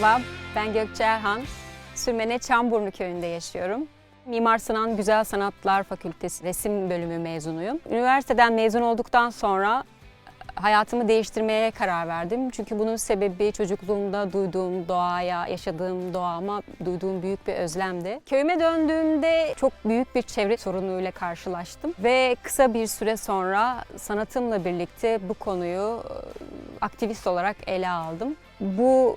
Merhaba, ben Gökçe Erhan. Sürmene Çamburnu köyünde yaşıyorum. Mimar Sinan Güzel Sanatlar Fakültesi resim bölümü mezunuyum. Üniversiteden mezun olduktan sonra hayatımı değiştirmeye karar verdim. Çünkü bunun sebebi çocukluğumda duyduğum doğaya, yaşadığım doğama duyduğum büyük bir özlemdi. Köyüme döndüğümde çok büyük bir çevre sorunuyla karşılaştım ve kısa bir süre sonra sanatımla birlikte bu konuyu e, aktivist olarak ele aldım. Bu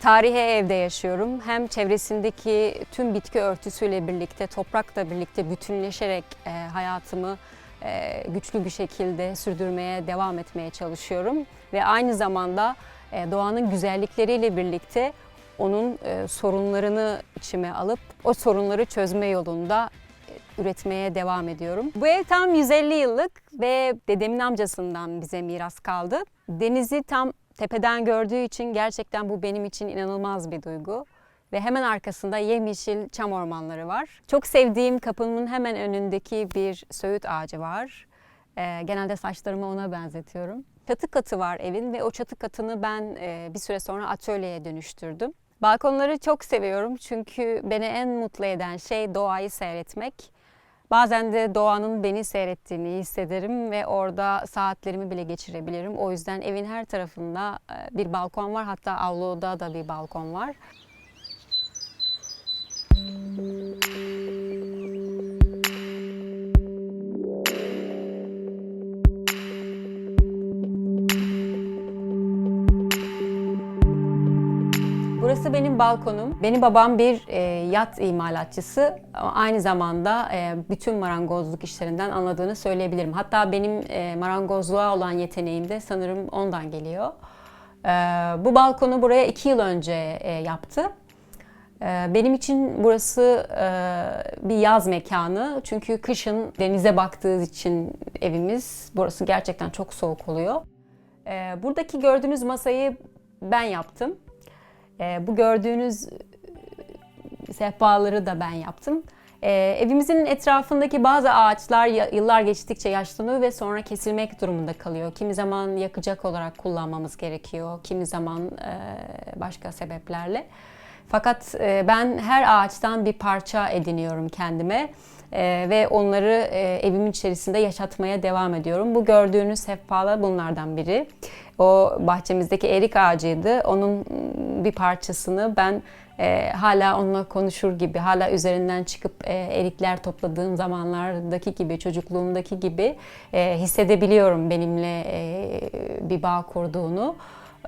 Tarihi evde yaşıyorum. Hem çevresindeki tüm bitki örtüsüyle birlikte, toprakla birlikte bütünleşerek e, hayatımı e, güçlü bir şekilde sürdürmeye devam etmeye çalışıyorum. Ve aynı zamanda e, doğanın güzellikleriyle birlikte onun e, sorunlarını içime alıp o sorunları çözme yolunda e, üretmeye devam ediyorum. Bu ev tam 150 yıllık ve dedemin amcasından bize miras kaldı. Denizi tam tepeden gördüğü için gerçekten bu benim için inanılmaz bir duygu. Ve hemen arkasında yemyeşil çam ormanları var. Çok sevdiğim kapımın hemen önündeki bir söğüt ağacı var. Ee, genelde saçlarımı ona benzetiyorum. Çatı katı var evin ve o çatı katını ben e, bir süre sonra atölyeye dönüştürdüm. Balkonları çok seviyorum çünkü beni en mutlu eden şey doğayı seyretmek. Bazen de doğanın beni seyrettiğini hissederim ve orada saatlerimi bile geçirebilirim. O yüzden evin her tarafında e, bir balkon var. Hatta avluda da bir balkon var. Burası balkonum. Benim babam bir e, yat imalatçısı. Ama Aynı zamanda e, bütün marangozluk işlerinden anladığını söyleyebilirim. Hatta benim e, marangozluğa olan yeteneğim de sanırım ondan geliyor. E, bu balkonu buraya iki yıl önce e, yaptı. E, Benim için burası e, bir yaz mekanı. Çünkü kışın denize baktığı için evimiz burası gerçekten çok soğuk oluyor. E, Buradaki gördüğünüz masayı ben yaptım. E, bu gördüğünüz e, sehpaları da ben yaptım. E, evimizin etrafındaki bazı ağaçlar yıllar geçtikçe yaşlanıyor ve sonra kesilmek durumunda kalıyor. Kimi zaman yakacak olarak kullanmamız gerekiyor, kimi zaman e, başka sebeplerle. Fakat e, ben her ağaçtan bir parça ediniyorum kendime e, ve onları e, evimin içerisinde yaşatmaya devam ediyorum. Bu gördüğünüz sehpalar bunlardan biri. O bahçemizdeki erik ağacıydı. Onun mm, bir parçasını ben e, hala onunla konuşur gibi, hala üzerinden çıkıp e, erikler topladığım zamanlardaki gibi, çocukluğumdaki gibi e, hissedebiliyorum benimle e, bir bağ kurduğunu.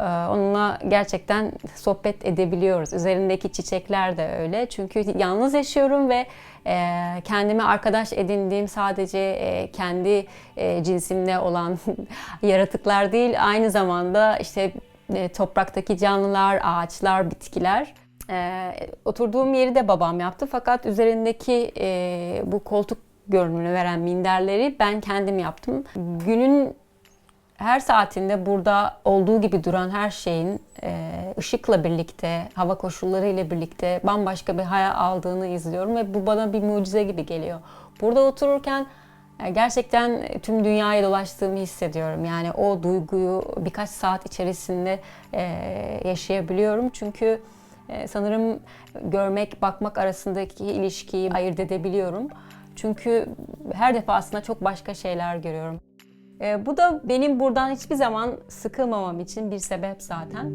Ee, Onunla gerçekten sohbet edebiliyoruz. Üzerindeki çiçekler de öyle. Çünkü yalnız yaşıyorum ve e, kendime arkadaş edindiğim sadece e, kendi e, cinsimle olan yaratıklar değil, aynı zamanda işte topraktaki canlılar, ağaçlar, bitkiler. Oturduğum yeri de babam yaptı fakat üzerindeki bu koltuk görünümünü veren minderleri ben kendim yaptım. Günün her saatinde burada olduğu gibi duran her şeyin e, ışıkla birlikte, hava koşulları ile birlikte bambaşka bir hayal aldığını izliyorum ve bu bana bir mucize gibi geliyor. Burada otururken e, gerçekten tüm dünyayı dolaştığımı hissediyorum. Yani o duyguyu birkaç saat içerisinde e, yaşayabiliyorum. Çünkü e, sanırım görmek, bakmak arasındaki ilişkiyi ayırt edebiliyorum. Çünkü her defasında çok başka şeyler görüyorum. Ee, bu da benim buradan hiçbir zaman sıkılmamam için bir sebep zaten.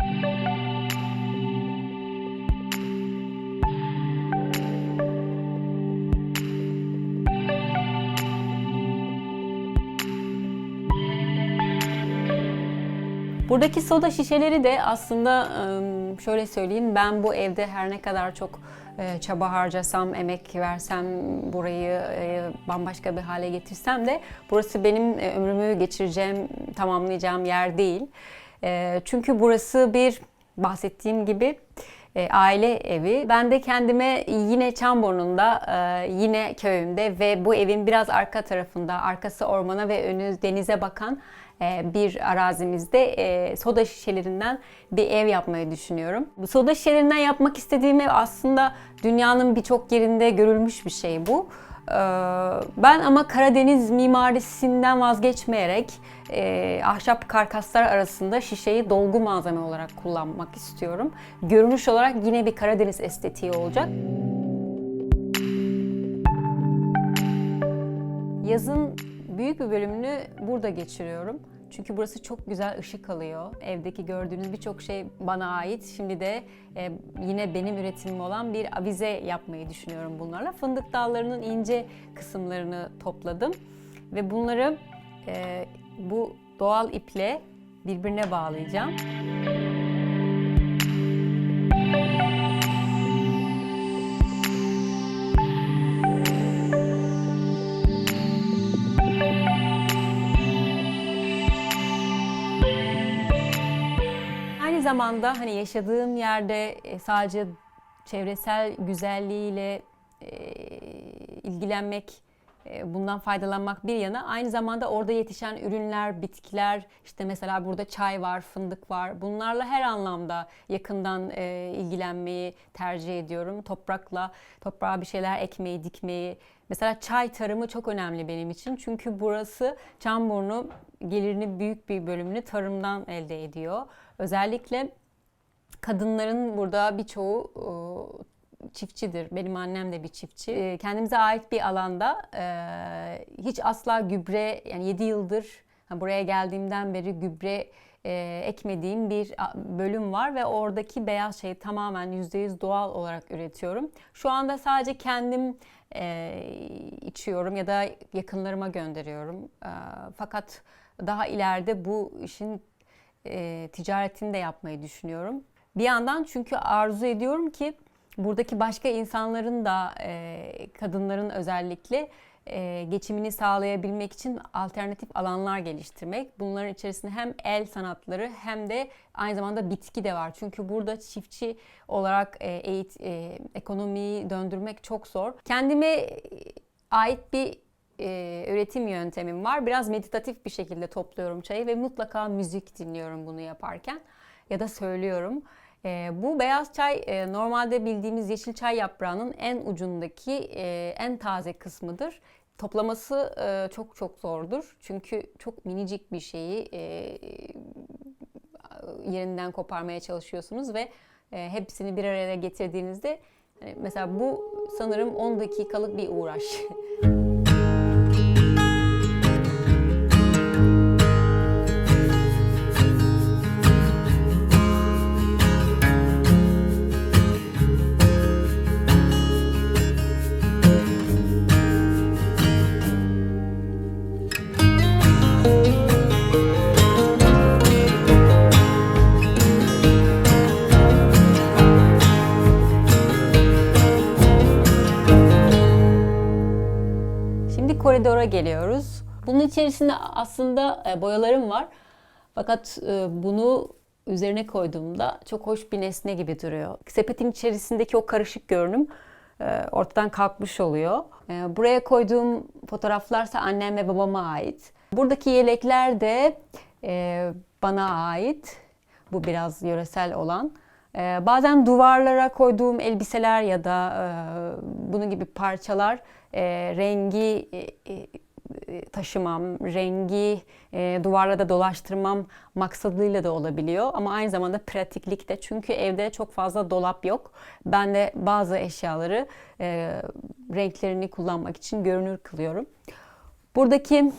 Buradaki soda şişeleri de aslında ım, şöyle söyleyeyim ben bu evde her ne kadar çok e, çaba harcasam, emek versem, burayı e, bambaşka bir hale getirsem de burası benim e, ömrümü geçireceğim, tamamlayacağım yer değil. E, Çünkü burası bir bahsettiğim gibi e, aile evi. Ben de kendime yine Çamburnu'nda, e, yine köyümde ve bu evin biraz arka tarafında, arkası ormana ve önü denize bakan bir arazimizde e, soda şişelerinden bir ev yapmayı düşünüyorum. Bu soda şişelerinden yapmak istediğim ev aslında dünyanın birçok yerinde görülmüş bir şey bu. Ee, Ben ama Karadeniz mimarisinden vazgeçmeyerek e, ahşap karkaslar arasında şişeyi dolgu malzeme olarak kullanmak istiyorum. Görünüş olarak yine bir Karadeniz estetiği olacak. Yazın büyük bir bölümünü burada geçiriyorum. Çünkü burası çok güzel ışık alıyor. Evdeki gördüğünüz birçok şey bana ait. Şimdi de e, yine benim üretimim olan bir avize yapmayı düşünüyorum bunlarla. Fındık dallarının ince kısımlarını topladım ve bunları e, bu doğal iple birbirine bağlayacağım. Zamanda hani yaşadığım yerde e, sadece çevresel güzelliğiyle e, ilgilenmek, e, bundan faydalanmak bir yana aynı zamanda orada yetişen ürünler, bitkiler, işte mesela burada çay var, fındık var. Bunlarla her anlamda yakından ilgilenmeyi tercih ediyorum. Toprakla, toprağa bir şeyler ekmeyi, dikmeyi. Mesela çay tarımı çok önemli benim için. Çünkü burası Çamburnu gelirini büyük bir bölümünü tarımdan elde ediyor. Özellikle kadınların burada birçoğu e, çiftçidir. Benim annem de bir çiftçi. E, Kendimize ait bir alanda e, hiç asla gübre yani 7 yıldır buraya geldiğimden beri gübre ekmediğim bir bölüm var ve oradaki beyaz şeyi tamamen %100 doğal olarak üretiyorum. Şu anda sadece kendim içiyorum ya da yakınlarıma gönderiyorum. Fakat daha ileride bu işin e, ticaretini de yapmayı düşünüyorum. Bir yandan çünkü arzu ediyorum ki buradaki başka insanların da e, kadınların özellikle e, geçimini sağlayabilmek için alternatif alanlar geliştirmek. Bunların içerisinde hem el sanatları hem de aynı zamanda bitki de var. Çünkü burada çiftçi olarak e, eğit, e, ekonomiyi döndürmek çok zor. Kendime e, ait bir e, üretim yöntemim var. Biraz meditatif bir şekilde topluyorum çayı ve mutlaka müzik dinliyorum bunu yaparken ya da söylüyorum. E, bu beyaz çay e, normalde bildiğimiz yeşil çay yaprağının en ucundaki e, en taze kısmıdır. Toplaması e, çok çok zordur. Çünkü çok minicik bir şeyi e, yerinden koparmaya çalışıyorsunuz ve e, hepsini bir araya getirdiğinizde hani mesela bu sanırım 10 dakikalık bir uğraş. koridora geliyoruz. Bunun içerisinde aslında e, boyalarım var. Fakat e, bunu üzerine koyduğumda çok hoş bir nesne gibi duruyor. Sepetin içerisindeki o karışık görünüm e, ortadan kalkmış oluyor. Buraya koyduğum fotoğraflarsa annem ve babama ait. Buradaki yelekler de bana ait. Bu biraz yöresel olan. Bazen duvarlara koyduğum elbiseler ya da bunun gibi parçalar rengi taşımam, rengi duvarlarda dolaştırmam maksadıyla da olabiliyor. Ama aynı zamanda pratiklik de çünkü evde çok fazla dolap yok. Ben de bazı eşyaları renklerini kullanmak için görünür kılıyorum. Buradaki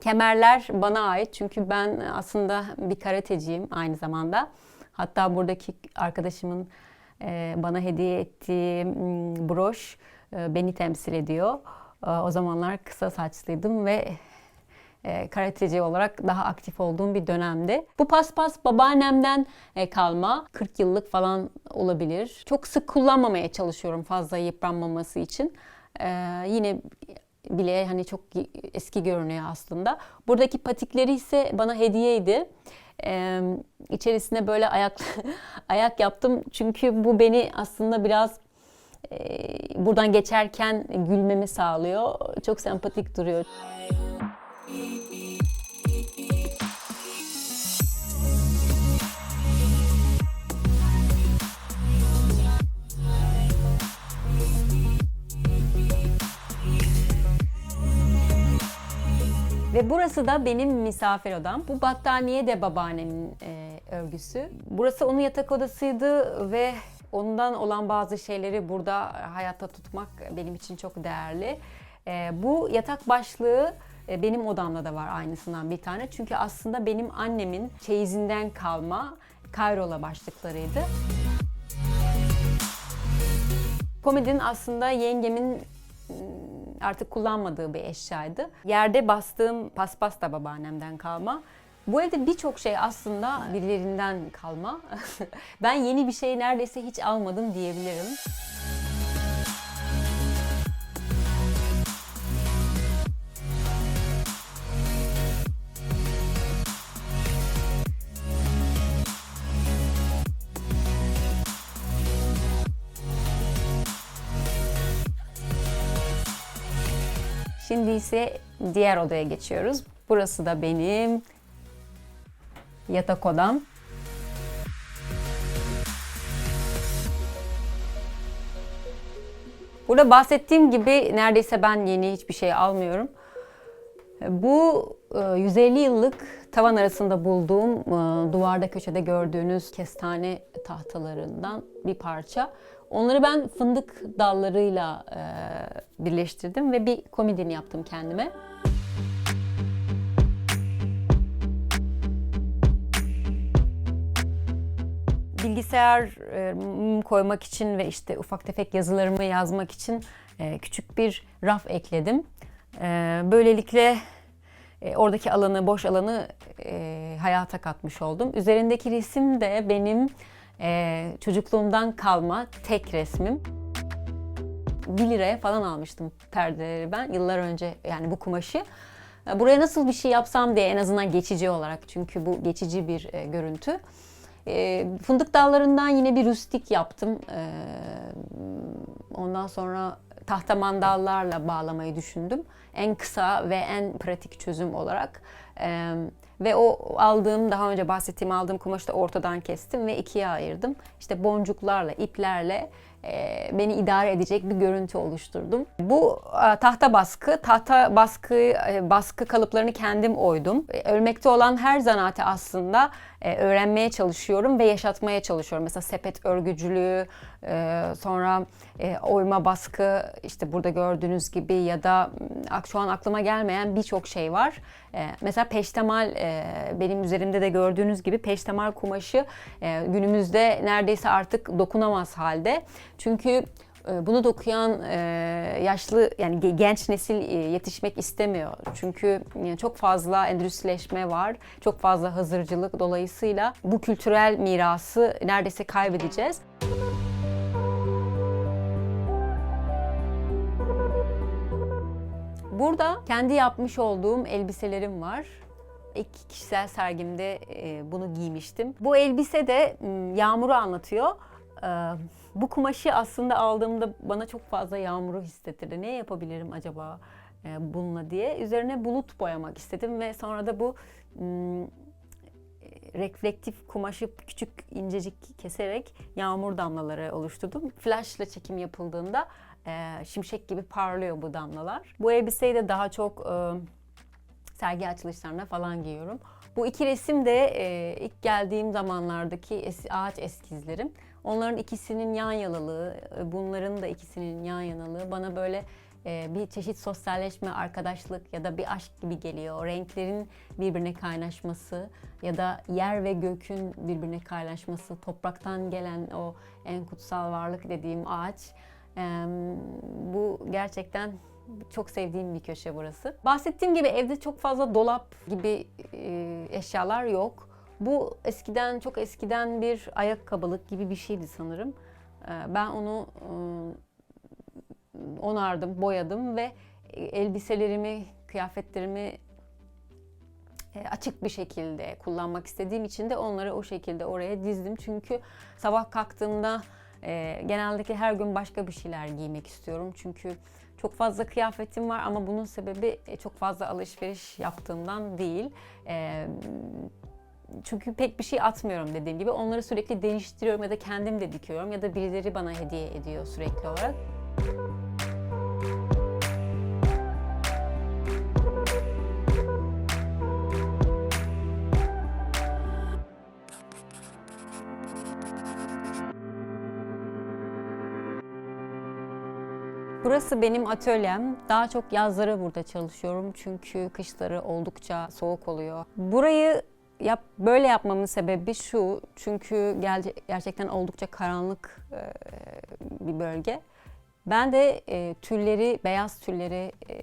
kemerler bana ait çünkü ben aslında bir karateciyim aynı zamanda. Hatta buradaki arkadaşımın bana hediye ettiği broş beni temsil ediyor. O zamanlar kısa saçlıydım ve karateci olarak daha aktif olduğum bir dönemde. Bu paspas babaannemden kalma. 40 yıllık falan olabilir. Çok sık kullanmamaya çalışıyorum fazla yıpranmaması için. Yine bile hani çok eski görünüyor aslında. Buradaki patikleri ise bana hediyeydi. Ee, içerisine böyle ayak ayak yaptım çünkü bu beni aslında biraz e, ee, buradan geçerken gülmemi sağlıyor. Çok sempatik duruyor. Ve burası da benim misafir odam. Bu battaniye de babaannemin e, örgüsü. Burası onun yatak odasıydı ve ondan olan bazı şeyleri burada hayatta tutmak benim için çok değerli. E, bu yatak başlığı e, benim odamda da var aynısından bir tane. Çünkü aslında benim annemin çeyizinden kalma Kayrola başlıklarıydı. Komedinin aslında yengemin ım, artık kullanmadığı bir eşyaydı. Yerde bastığım paspas da babaannemden kalma. Bu evde birçok şey aslında birilerinden kalma. ben yeni bir şey neredeyse hiç almadım diyebilirim. Şimdi ise diğer odaya geçiyoruz. Burası da benim yatak odam. Burada bahsettiğim gibi neredeyse ben yeni hiçbir şey almıyorum. Bu e, 150 yıllık tavan arasında bulduğum e, duvarda köşede gördüğünüz kestane tahtalarından bir parça. Onları ben fındık dallarıyla e, birleştirdim ve bir komodin yaptım kendime. Bilgisayar e, koymak için ve işte ufak tefek yazılarımı yazmak için e, küçük bir raf ekledim. E, böylelikle oradaki alanı, boş alanı hayata katmış oldum. Üzerindeki resim de benim çocukluğumdan kalma tek resmim. 1 liraya falan almıştım perdeleri ben yıllar önce yani bu kumaşı. Buraya nasıl bir şey yapsam diye en azından geçici olarak çünkü bu geçici bir görüntü. E, fındık dallarından yine bir rustik yaptım. E, ondan sonra tahta mandallarla bağlamayı düşündüm. En kısa ve en pratik çözüm olarak. E, ve o aldığım, daha önce bahsettiğim aldığım kumaşı da ortadan kestim ve ikiye ayırdım. İşte boncuklarla, iplerle e, beni idare edecek bir görüntü oluşturdum. Bu e, tahta baskı, tahta baskı e, baskı kalıplarını kendim oydum. E, Ölmekte olan her zanaati aslında e, öğrenmeye çalışıyorum ve yaşatmaya çalışıyorum. Mesela sepet örgücülüğü, e, sonra e, oyma baskı, işte burada gördüğünüz gibi ya da m, şu an aklıma gelmeyen birçok şey var. E, Mesela peştemal e, benim üzerimde de gördüğünüz gibi peştemal kumaşı e, günümüzde neredeyse artık dokunamaz halde. Çünkü bunu dokuyan e, yaşlı yani ge- genç nesil e, yetişmek istemiyor. Çünkü e, çok fazla endüstrileşme var, çok fazla hazırcılık dolayısıyla bu kültürel mirası neredeyse kaybedeceğiz. Burada kendi yapmış olduğum elbiselerim var. İlk kişisel sergimde bunu giymiştim. Bu elbise de yağmuru anlatıyor. Bu kumaşı aslında aldığımda bana çok fazla yağmuru hissettirdi. Ne yapabilirim acaba e, bununla diye. Üzerine bulut boyamak istedim ve sonra da bu m, reflektif kumaşı küçük incecik keserek yağmur damlaları oluşturdum. Flashla çekim yapıldığında e, şimşek gibi parlıyor bu damlalar. Bu elbiseyi de daha çok e, sergi açılışlarına falan giyiyorum. Bu iki resim de e, ilk geldiğim zamanlardaki es- ağaç eskizlerim. Onların ikisinin yan yanılığı, e, bunların da ikisinin yan yanılığı bana böyle e, bir çeşit sosyalleşme, arkadaşlık ya da bir aşk gibi geliyor. Renklerin birbirine kaynaşması ya da yer ve gökün birbirine kaynaşması, topraktan gelen o en kutsal varlık dediğim ağaç. Bu gerçekten çok sevdiğim bir köşe burası. Bahsettiğim gibi evde çok fazla dolap gibi e, eşyalar yok. Bu eskiden çok eskiden bir ayakkabılık gibi bir şeydi sanırım. E, ben onu e, onardım, boyadım ve elbiselerimi, kıyafetlerimi e, açık bir şekilde kullanmak istediğim için de onları o şekilde oraya dizdim. Çünkü sabah kalktığımda e, genellikle her gün başka bir şeyler giymek istiyorum. Çünkü çok fazla kıyafetim var ama bunun sebebi e, çok fazla alışveriş yaptığımdan değil. E, çünkü pek bir şey atmıyorum dediğim gibi. Onları sürekli değiştiriyorum ya da kendim de dikiyorum ya da birileri bana hediye ediyor sürekli olarak. Burası benim atölyem. Daha çok yazları burada çalışıyorum çünkü kışları oldukça soğuk oluyor. Burayı yap böyle yapmamın sebebi şu. Çünkü gel, gerçekten oldukça karanlık e, bir bölge. Ben de e, tülleri, beyaz tülleri e,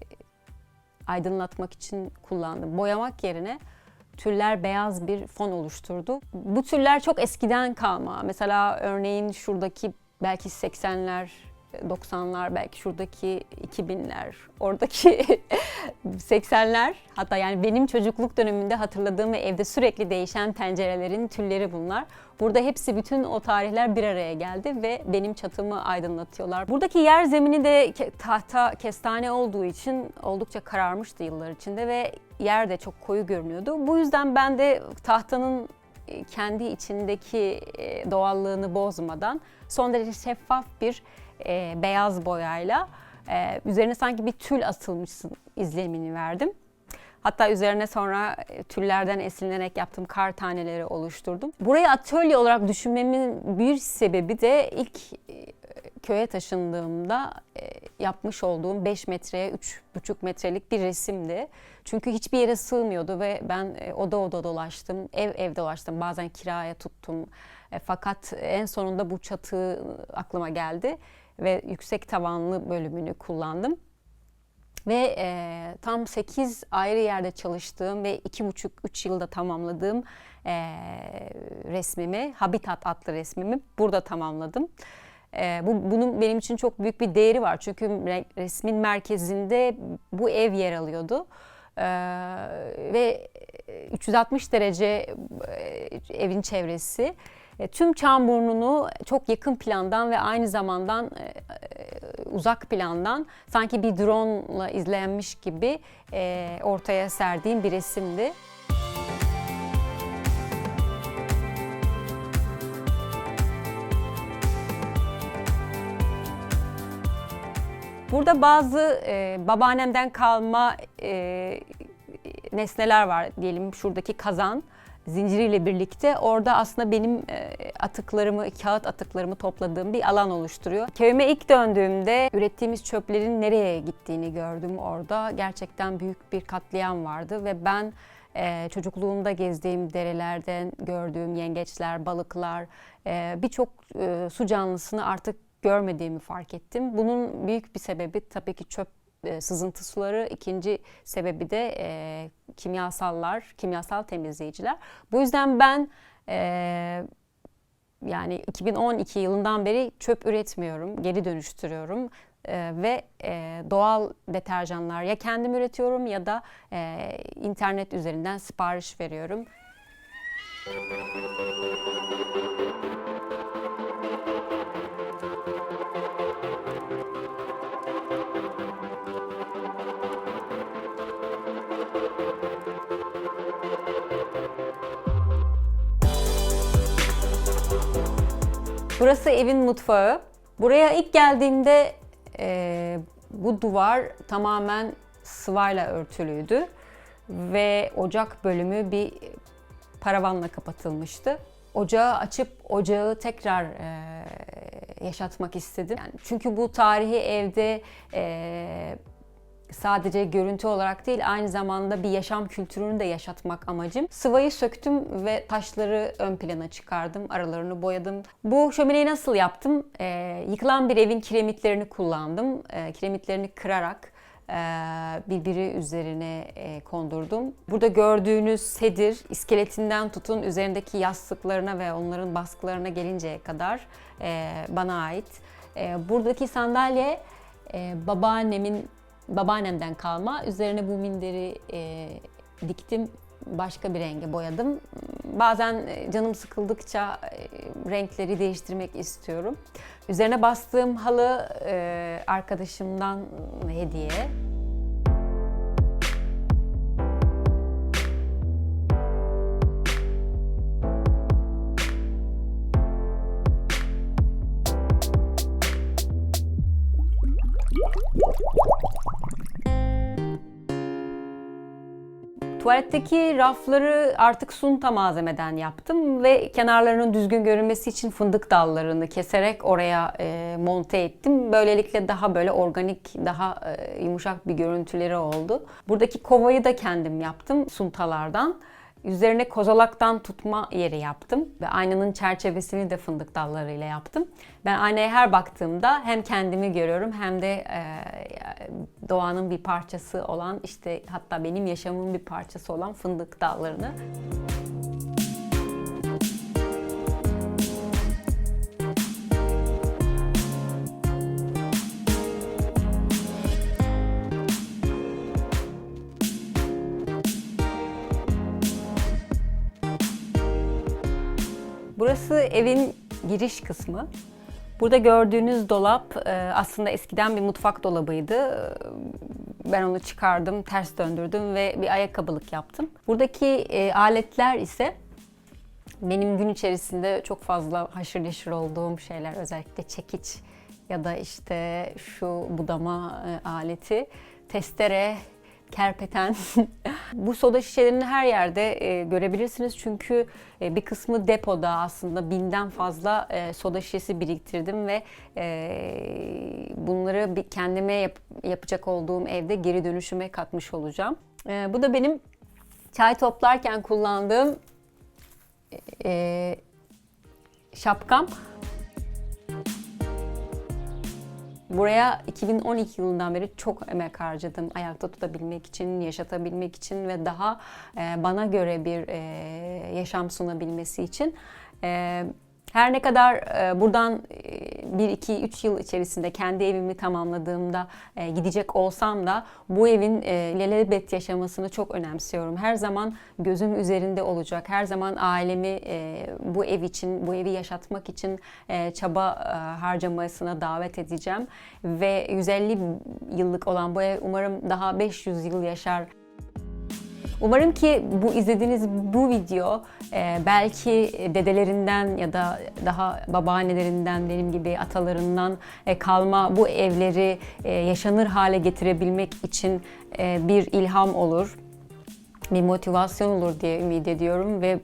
aydınlatmak için kullandım. Boyamak yerine tüller beyaz bir fon oluşturdu. Bu tüller çok eskiden kalma. Mesela örneğin şuradaki belki 80'ler 90'lar belki şuradaki 2000'ler, oradaki 80'ler hatta yani benim çocukluk döneminde hatırladığım ve evde sürekli değişen pencerelerin tülleri bunlar. Burada hepsi bütün o tarihler bir araya geldi ve benim çatımı aydınlatıyorlar. Buradaki yer zemini de tahta kestane olduğu için oldukça kararmıştı yıllar içinde ve yer de çok koyu görünüyordu. Bu yüzden ben de tahtanın kendi içindeki doğallığını bozmadan son derece şeffaf bir e, beyaz boyayla e, üzerine sanki bir tül asılmışsın izlenimini verdim. Hatta üzerine sonra e, tüllerden esinlenerek yaptığım kar taneleri oluşturdum. Burayı atölye olarak düşünmemin bir sebebi de ilk e, köye taşındığımda e, yapmış olduğum 5 metreye 3,5 metrelik bir resimdi. Çünkü hiçbir yere sığmıyordu ve ben oda oda dolaştım, ev ev dolaştım. Bazen kiraya tuttum. Fakat en sonunda bu çatı aklıma geldi ve yüksek tavanlı bölümünü kullandım. Ve e, tam 8 ayrı yerde çalıştığım ve 2,5-3 yılda tamamladığım e, resmimi, Habitat adlı resmimi burada tamamladım. E, bu, bunun benim için çok büyük bir değeri var. Çünkü resmin merkezinde bu ev yer alıyordu. Ee, ve 360 derece e, evin çevresi e, tüm Çamburnu'nu çok yakın plandan ve aynı zamandan e, e, uzak plandan sanki bir drone ile izlenmiş gibi ortaya serdiğim bir resimdi. Burada bazı e, babaannemden kalma e, nesneler var diyelim şuradaki kazan zinciriyle birlikte orada aslında benim e, atıklarımı, kağıt atıklarımı topladığım bir alan oluşturuyor. Köyüme ilk döndüğümde ürettiğimiz çöplerin nereye gittiğini gördüm orada. Gerçekten büyük bir katliam vardı ve ben e, çocukluğumda gezdiğim derelerden gördüğüm yengeçler, balıklar, e, birçok su canlısını artık görmediğimi fark ettim. Bunun büyük bir sebebi tabii ki çöp e, sızıntı suları. İkinci sebebi de e, kimyasallar, kimyasal temizleyiciler. Bu yüzden ben e, yani 2012 yılından beri çöp üretmiyorum, geri dönüştürüyorum e, ve e, doğal deterjanlar ya kendim üretiyorum ya da e, internet üzerinden sipariş veriyorum. Burası evin mutfağı. Buraya ilk geldiğimde e, bu duvar tamamen sıvayla örtülüydü ve ocak bölümü bir paravanla kapatılmıştı. Ocağı açıp ocağı tekrar e, yaşatmak istedim. Yani çünkü bu tarihi evde e, sadece görüntü olarak değil aynı zamanda bir yaşam kültürünü de yaşatmak amacım. Sıvayı söktüm ve taşları ön plana çıkardım. Aralarını boyadım. Bu şömineyi nasıl yaptım? Ee, yıkılan bir evin kiremitlerini kullandım. Ee, kiremitlerini kırarak e, birbiri üzerine e, kondurdum. Burada gördüğünüz sedir iskeletinden tutun üzerindeki yastıklarına ve onların baskılarına gelinceye kadar e, bana ait. Buradaki sandalye babaannemin babaannemden kalma. Üzerine bu minderi e, diktim. Başka bir renge boyadım. Bazen e, canım sıkıldıkça e, renkleri değiştirmek istiyorum. Üzerine bastığım halı e, arkadaşımdan hediye. Tuvaletteki rafları artık sunta malzemeden yaptım ve kenarlarının düzgün görünmesi için fındık dallarını keserek oraya e, monte ettim. Böylelikle daha böyle organik, daha e, yumuşak bir görüntüleri oldu. Buradaki kovayı da kendim yaptım suntalardan. Üzerine kozalaktan tutma yeri yaptım ve aynanın çerçevesini de fındık dallarıyla yaptım. Ben aynaya her baktığımda hem kendimi görüyorum hem de e, doğanın bir parçası olan işte hatta benim yaşamımın bir parçası olan fındık dallarını. Burası evin giriş kısmı. Burada gördüğünüz dolap e, aslında eskiden bir mutfak dolabıydı. E, Ben onu çıkardım, ters döndürdüm ve bir ayakkabılık yaptım. Buradaki e, aletler ise benim gün içerisinde çok fazla haşır neşir olduğum şeyler. Özellikle çekiç ya da işte şu budama aleti, testere, kerpeten. Bu soda şişelerini her yerde e, görebilirsiniz çünkü e, bir kısmı depoda aslında binden fazla e, soda şişesi biriktirdim ve e, bunları bir kendime yap- yapacak olduğum evde geri dönüşüme katmış olacağım. E, bu da benim çay toplarken kullandığım e, şapkam. Buraya 2012 yılından beri çok emek harcadım. Ayakta tutabilmek için, yaşatabilmek için ve daha e, bana göre bir e, yaşam sunabilmesi için. E, her ne kadar e, buradan 1, 2, 3 yıl içerisinde kendi evimi tamamladığımda e, gidecek olsam da bu evin e, lelebet yaşamasını çok önemsiyorum. Her zaman gözüm üzerinde olacak. Her zaman ailemi e, bu ev için, bu evi yaşatmak için e, çaba e, harcamasına davet edeceğim. Ve 150 yıllık olan bu ev umarım daha 500 yıl yaşar. Umarım ki bu izlediğiniz bu video e, belki dedelerinden ya da daha babaannelerinden benim gibi atalarından e, kalma bu evleri e, yaşanır hale getirebilmek için e, bir ilham olur bir motivasyon olur diye ümit ediyorum ve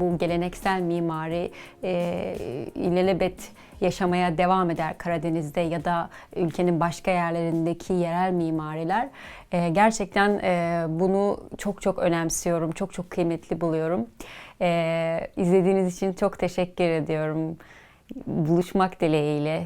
bu geleneksel mimari e, ilelebet yaşamaya devam eder Karadeniz'de ya da ülkenin başka yerlerindeki yerel mimariler. E, gerçekten e, bunu çok çok önemsiyorum, çok çok kıymetli buluyorum. E, izlediğiniz için çok teşekkür ediyorum. Buluşmak dileğiyle.